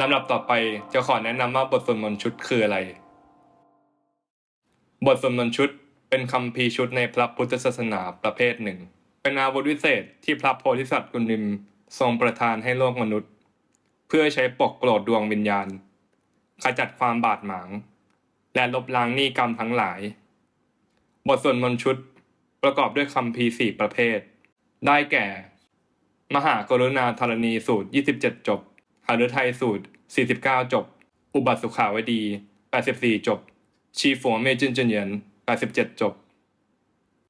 ลำดับต่อไปจะขอแนะนำว่าบทสวดมนต์ชุดคืออะไร บทสวดมนต์ชุดเป็นคำพีชุดในพระพุทธศาสนาประเภทหนึ่ง เป็นอาวุธวิเศษที่พระโพธิสัตว์กุนิมทรงประทานให้โลกมนุษย์ เพื่อใช้ปกโกรธดวงวิญญาณ ขจัดความบาดหมาง และลบล้างหนี้กรรมทั้งหลาย บทสวดมนต์ชุดประกอบด้วยคำพีสี่ประเภท ได้แก่ มหากรุณาธรณีสูตร 27 จบ หฤทัยสูตร 49 จบ อุบัติสุขาวดี 84 จบ ชีฝัวเมจินเจนเยียน 87 จบ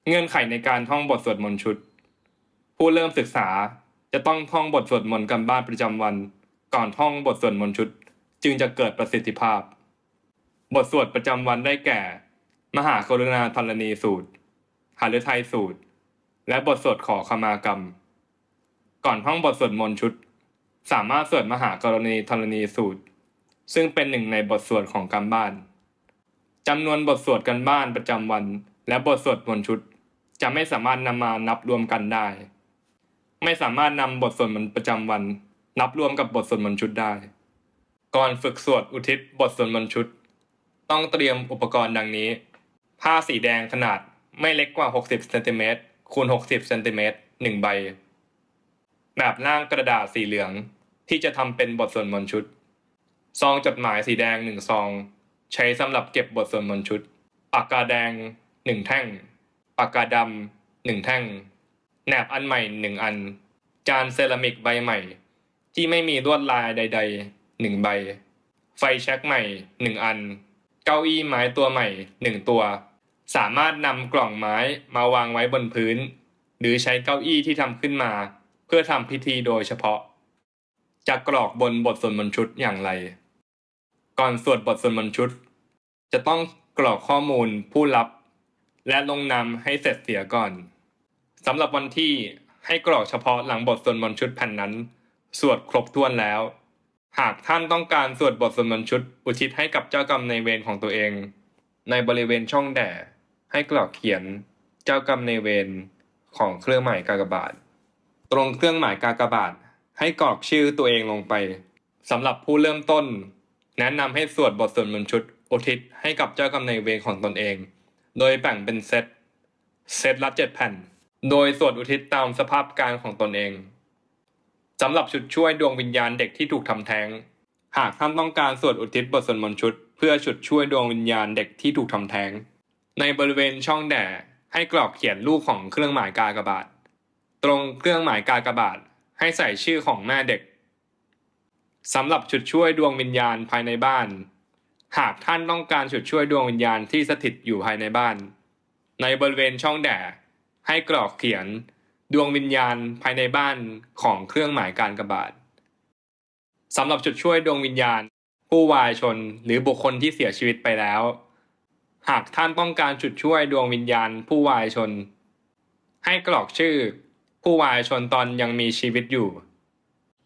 เงื่อนไขในการท่องบทสวดมนต์ชุด ผู้เริ่มศึกษาจะต้องท่องบทสวดมนต์กันบ้านประจำวัน ก่อนท่องบทสวดมนต์ชุด จึงจะเกิดประสิทธิภาพ บทสวดประจำวันได้แก่ มหากรุณาธรณีสูตรหฤทัยสูตร และบทสวดขอขมากรรม ก่อนท่องบทสวดมนต์ชุด สามารถสวดมหากรณีธรณีสูตร ซึ่งเป็นหนึ่งในบทสวดของการบ้านจำนวนบทสวดกันบ้านประจำวัน และบทสวดมนต์ชุด จะไม่สามารถนำมานับรวมกันได้ ไม่สามารถนำบทสวดมนต์ประจำวัน นับรวมกับบทสวดมนต์ชุดได้ ก่อนฝึกสวดอุทิศบทสวดมนต์ชุด ต้องเตรียมอุปกรณ์ดังนี้ ผ้าสีแดงขนาดไม่เล็กกว่า 60เซนติเมตรคูณ 60เซนติเมตรหนึ่งใบ แบบร่างกระดาษสีเหลือง ที่จะทำเป็นบทสวดมนต์ชุด ซองจดหมายสีแดงหนึ่งซอง ใช้สำหรับเก็บบทสวดมนต์ชุด ปากกาแดงหนึ่งแท่ง ปากกาดำหนึ่งแท่ง แหนบอันใหม่หนึ่งอัน จานเซรามิกใบใหม่ ที่ไม่มีลวดลายใดๆหนึ่งใบ ไฟแช็กใหม่หนึ่งอัน เก้าอี้ไม้ตัวใหม่หนึ่งตัว สามารถนำกล่องไม้มาวางไว้บนพื้น หรือใช้เก้าอี้ที่ทำขึ้นมา พื่อทำพิธีโดยเฉพาะ จะกรอกบนบทสวดมนต์ชุดอย่างไร ก่อนสวดบทสวดมนต์ชุด จะต้องกรอกข้อมูลผู้รับ และลงนามให้เสร็จเสียก่อนสำหรับวันที่ให้กรอกเฉพาะหลังบทสวดมนต์ชุดแผ่นนั้น สวดครบถ้วนแล้ว หากท่านต้องการสวดบทสวดมนต์ชุด อุทิศให้กับเจ้ากรรมในเวรของตัวเอง ในบริเวณช่องแด่ให้กรอกเขียน เจ้ากรรมในเวรของเครื่องหมายกากบาท ตรงเครื่องหมายกากบาท ให้กรอกชื่อตัวเองลงไปสำหรับผู้เริ่มต้น แนะนำให้สวดบทสวดมนต์ชุดอุทิศให้กับเจ้ากรรมนายเวรของตนเอง โดยแบ่งเป็นเซตเซตละเจ็ดแผ่น โดยสวดอุทิศตามสภาพการของตนเองสำหรับชุดช่วยดวงวิญญาณเด็กที่ถูกทำแท้ง หากท่านต้องการสวดอุทิศบทสวดมนต์ชุด เพื่อชุดช่วยดวงวิญญาณเด็กที่ถูกทำแท้ง ในบริเวณช่องแด่ให้กรอกเขียนรูปของเครื่องหมายกากบาท ตรงเครื่องหมายกากบาทให้ใส่ชื่อของแม่เด็กสำหรับจุดช่วยดวงวิญญาณภายในบ้าน หากท่านต้องการจุดช่วยดวงวิญญาณที่สถิตอยู่ภายในบ้าน ในบริเวณช่องแด่ให้กรอกเขียน ดวงวิญญาณภายในบ้านของเครื่องหมายการกบาทสำหรับจุดช่วยดวงวิญญาณ ผู้วายชนหรือบุคคลที่เสียชีวิตไปแล้ว หากท่านต้องการจุดช่วยดวงวิญญาณผู้วายชน ให้กรอกชื่อ ผู้วายชนตอนยังมีชีวิตอยู่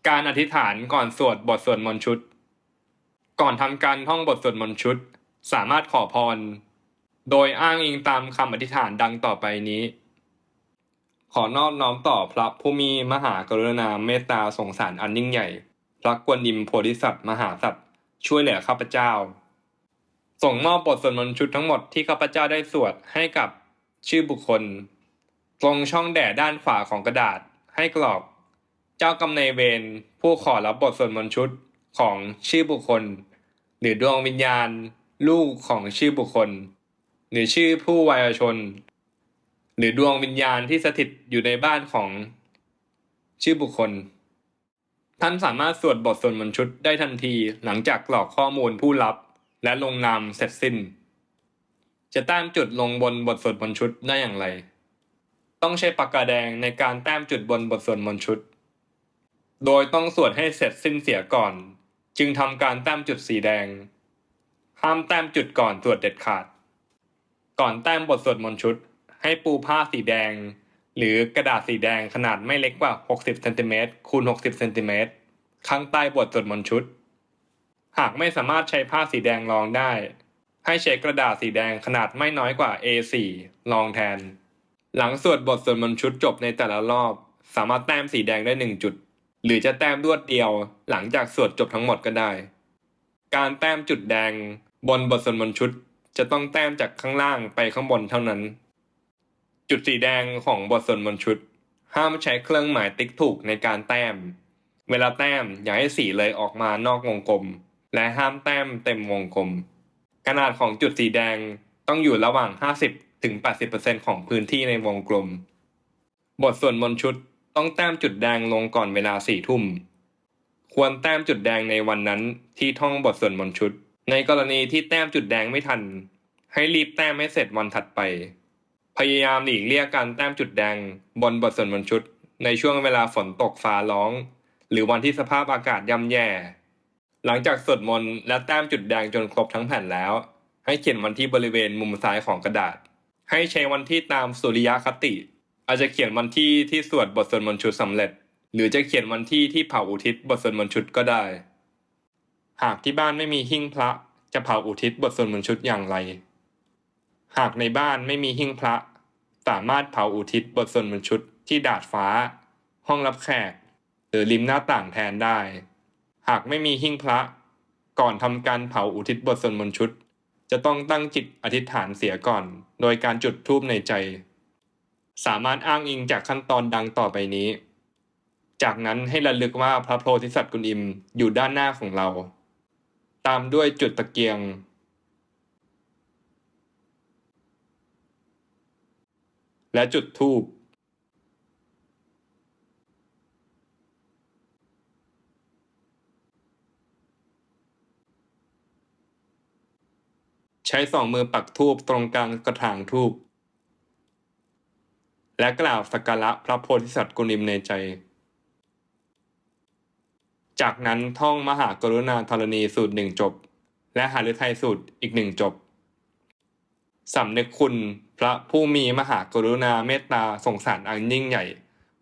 การอธิษฐานก่อนสวดบทสวดมนต์ชุด ก่อนทำการท่องบทสวดมนต์ชุด สามารถขอพร โดยอ้างอิงตามคำอธิษฐานดังต่อไปนี้ ขอนอบน้อมต่อพระผู้มีมหากรุณาเมตตาสงสารอันยิ่งใหญ่ พระกวนอิมโพธิสัตว์มหาสัตว์ช่วยเหลือข้าพเจ้า ส่งมอบบทสวดมนต์ชุดทั้งหมดที่ข้าพเจ้าได้สวดให้กับชื่อบุคคล ตรงช่องแด่ด้านขวาของกระดาษให้กรอก เจ้ากรรมนายเวรผู้ขอรับบทสวดมนต์ชุดของชื่อบุคคล หรือดวงวิญญาณ ลูกของชื่อบุคคล หรือชื่อผู้วายชน หรือดวงวิญญาณที่สถิตอยู่ในบ้านของชื่อบุคคล ท่านสามารถสวดบทสวดมนต์ชุดได้ทันทีหลังจากกรอกข้อมูลผู้รับ และลงนามเสร็จสิ้น จะแต้มจุดลงบนบทสวดมนต์ชุดได้อย่างไร ต้องใช้ปากกาแดงในการแต้มจุดบนบทสวดมนต์ชุด โดยต้องสวดให้เสร็จสิ้นเสียก่อน จึงทำการแต้มจุดสีแดง ห้ามแต้มจุดก่อนสวดเด็ดขาด ก่อนแต้มบทสวดมนต์ชุด ให้ปูผ้าสีแดง หรือกระดาษสีแดงขนาดไม่เล็กกว่า 60เซนติเมตรคูณ 60เซนติเมตรข้างใต้บทสวดมนต์ชุด หากไม่สามารถใช้ผ้าสีแดงรองได้ ให้ใช้กระดาษสีแดงขนาดไม่น้อยกว่า A4 รองแทน หลังสวดบทสวดมนต์ชุดจบในแต่ละรอบ สามารถแต้มสีแดงได้หนึ่งจุด หรือจะแต้มรวดเดียว หลังจากสวดจบทั้งหมดก็ได้ การแต้มจุดแดง บนบทสวดมนต์ชุดจะต้องแต้มจากข้างล่างไปข้างบนเท่านั้น จุดสีแดงของบทสวดมนต์ชุด ห้ามใช้เครื่องหมายติ๊กถูกในการแต้ม เวลาแต้มอย่าให้สีเลยออกมานอกวงกลม และห้ามแต้มเต็มวงกลม ขนาดของจุดสีแดงต้องอยู่ระหว่าง 50 ถึง 80%ของพื้นที่ในวงกลม บทสวดมนต์ชุดต้องแต้มจุดแดงลงก่อนเวลาสี่ทุ่ม ควรแต้มจุดแดงในวันนั้นที่ท่องบทสวดมนต์ชุด ในกรณีที่แต้มจุดแดงไม่ทัน ให้รีบแต้มให้เสร็จวันถัดไป พยายามหลีกเลี่ยงการแต้มจุดแดงบนบทสวดมนต์ชุด ในช่วงเวลาฝนตกฟ้าร้อง หรือวันที่สภาพอากาศย่ำแย่ หลังจากสวดมนต์และแต้มจุดแดงจนครบทั้งแผ่นแล้ว ให้เขียนวันที่บริเวณมุมซ้ายของกระดาษ ให้ใช้วันที่ตามสุริยคติ อาจจะเขียนวันที่ที่สวดบทสวดมนต์ชุดสำเร็จ หรือจะเขียนวันที่ที่เผาอุทิศบทสวดมนต์ชุดก็ได้ หากที่บ้านไม่มีหิ้งพระจะเผาอุทิศบทสวดมนต์ชุดอย่างไร หากในบ้านไม่มีหิ้งพระ สามารถเผาอุทิศบทสวดมนต์ชุดที่ดาดฟ้า ห้องรับแขก หรือริมหน้าต่างแทนได้ หากไม่มีหิ้งพระ ก่อนทำการเผาอุทิศบทสวดมนต์ชุด จะต้องตั้งจิตอธิษฐานเสียก่อน โดยการจุดธูปในใจ สามารถอ้างอิงจากขั้นตอนดังต่อไปนี้ จากนั้นให้ระลึกว่าพระโพธิสัตว์กุลอิมอยู่ด้านหน้าของเรา ตามด้วยจุดตะเกียง และจุดธูป ใช้สองมือปักธูปตรงกลางกระถางธูปและกล่าวสักการะพระโพธิสัตว์กุลิมในใจ จากนั้นท่องมหากรุณาธรณีสูตรหนึ่งจบ และหาฤทัยสูตรอีกหนึ่งจบสำนึกคุณพระผู้มีมหากรุณาเมตตาสงสารอันยิ่งใหญ่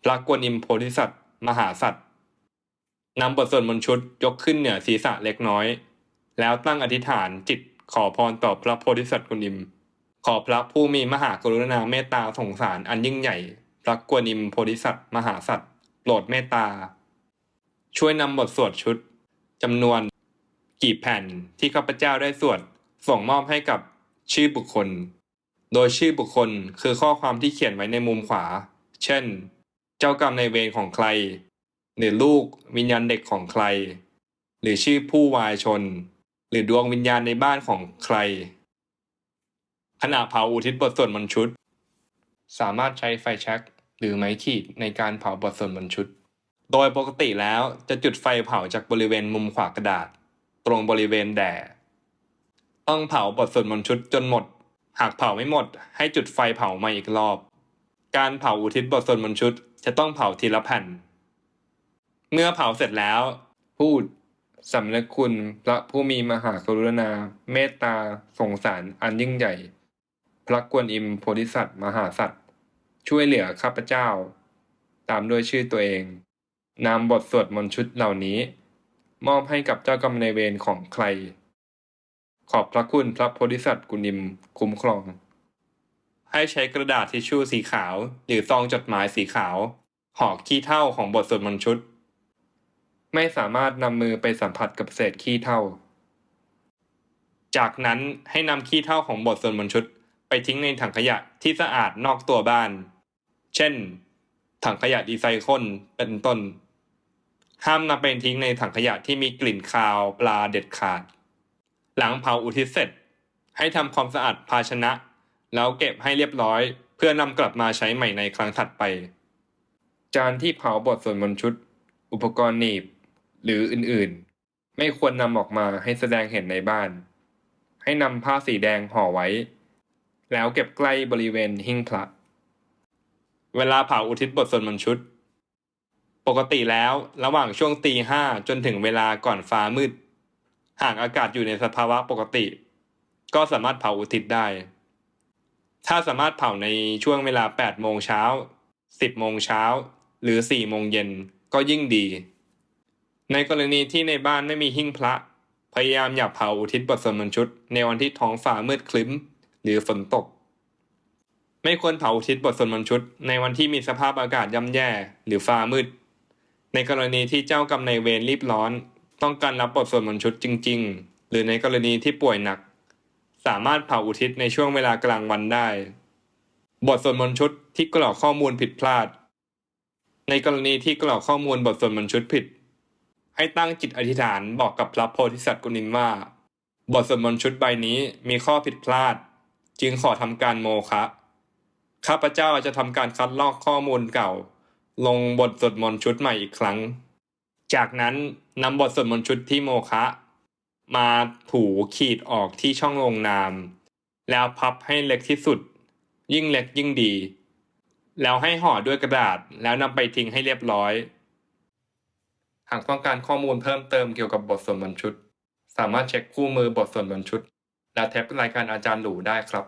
พระกวนิมโพธิสัตว์ มหาสัตว์นำบทสวดมนต์ชุดยกขึ้นเหนือศีรษะเล็กน้อย แล้วตั้งอธิษฐานจิต ขอพรต่อพระโพธิสัตว์กวนอิม ขอพระผู้มีมหากรุณาเมตตาสงสารอันยิ่งใหญ่ พระกวนิมโพธิสัตว์มหาสัตว์โปรดเมตตา ช่วยนำบทสวดชุดจำนวน กี่แผ่นที่ข้าพเจ้าได้สวดส่งมอบให้กับชื่อบุคคล โดยชื่อบุคคลคือข้อความที่เขียนไว้ในมุมขวา เช่น เจ้ากรรมในเวรของใคร หรือลูกวิญญาณเด็กของใคร หรือชื่อผู้วายชน หรือดวงวิญญาณในบ้านของใคร ขณะเผาอุทิศบทสวดมนต์ชุด สามารถใช้ไฟแช็กหรือไม้ขีดในการเผาบทสวดมนต์ชุด โดยปกติแล้วจะจุดไฟเผาจากบริเวณมุมขวากระดาษ ตรงบริเวณแด่ ต้องเผาบทสวดมนต์ชุดจนหมด หากเผาไม่หมด ให้จุดไฟเผาใหม่อีกรอบ การเผาอุทิศบทสวดมนต์ชุด จะต้องเผาทีละแผ่น เมื่อเผาเสร็จแล้ว พูด สำนึกคุณพระผู้มีมหากรุณา เมตตา สงสารอันยิ่งใหญ่ พระกวนอิมโพธิสัตว์มหาสัตว์ ช่วยเหลือข้าพเจ้า ตามด้วยชื่อตัวเองนำบทสวดมนต์ชุดเหล่านี้ มอบให้กับเจ้ากรรมนายเวรของใคร ขอบพระคุณพระโพธิสัตว์กุนิมคุ้มครอง ให้ใช้กระดาษทิชชู่สีขาว หรือซองจดหมายสีขาวห่อขี้เท่าของบทสวดมนต์ชุด ไม่สามารถนำมือไปสัมผัสกับเศษขี้เท่าจากนั้นให้นำขี้เท่าของบทสวดมนต์ชุดไปทิ้งในถังขยะที่สะอาดนอกตัวบ้าน เช่น ถังขยะรีไซเคิลเป็นต้น ห้ามนำไปทิ้งในถังขยะที่มีกลิ่นคาวปลาเด็ดขาด หลังเผาอุทิศเสร็จ ให้ทำความสะอาดภาชนะ แล้วเก็บให้เรียบร้อย เพื่อนำกลับมาใช้ใหม่ในครั้งถัดไป จานที่เผาบทสวดมนต์ชุด อุปกรณ์หนีบ หรืออื่นๆ ไม่ควรนำออกมาให้แสดงเห็นในบ้าน ให้นำผ้าสีแดงห่อไว้ แล้วเก็บใกล้บริเวณหิ้งพระ เวลาเผาอุทิศบทสวดมนต์ชุด ปกติแล้วระหว่างช่วงตีห้าจนถึงเวลาก่อนฟ้ามืด หากอากาศอยู่ในสภาวะปกติ ก็สามารถเผาอุทิศได้ ถ้าสามารถเผาในช่วงเวลา8โมงเช้า10โมงเช้าหรือ4โมงเย็นก็ยิ่งดี ในกรณีที่ในบ้านไม่มีหิ้งพระ พยายามอย่าเผาอุทิศบทสวดมนต์ชุด ในวันที่ท้องฟ้ามืดคลึ้ม หรือฝนตก ไม่ควรเผาอุทิศบทสวดมนต์ชุด ในวันที่มีสภาพอากาศย่ำแย่ หรือฟ้ามืด ในกรณีที่เจ้ากรรมนายเวรรีบร้อน ต้องการรับบทสวดมนต์ชุดจริง ๆ หรือในกรณีที่ป่วยหนัก สามารถเผาอุทิศในช่วงเวลากลางวันได้ บทสวดมนต์ชุดที่กรอกข้อมูลผิดพลาด ในกรณีที่กรอกข้อมูลบทสวดมนต์ชุดผิด ให้ตั้งจิตอธิษฐานบอกกับพระโพธิสัตว์กุนินว่า บทสวดมนต์ชุดใบนี้มีข้อผิดพลาด จึงขอทำการโมฆะข้าพเจ้าจะทำการคัดลอกข้อมูลเก่า ลงบทสวดมนต์ชุดใหม่อีกครั้ง จากนั้นนำบทสวดมนต์ชุดที่โมฆะมาถูขีดออกที่ช่องลงนาม แล้วพับให้เล็กที่สุด ยิ่งเล็กยิ่งดี แล้วให้ห่อด้วยกระดาษแล้วนำไปทิ้งให้เรียบร้อย หากต้องการข้อมูลเพิ่มเติมเกี่ยวกับบทสวดมนต์ชุด สามารถเช็คคู่มือบทสวดมนต์ชุด และแท็บรายการอาจารย์หลูได้ครับ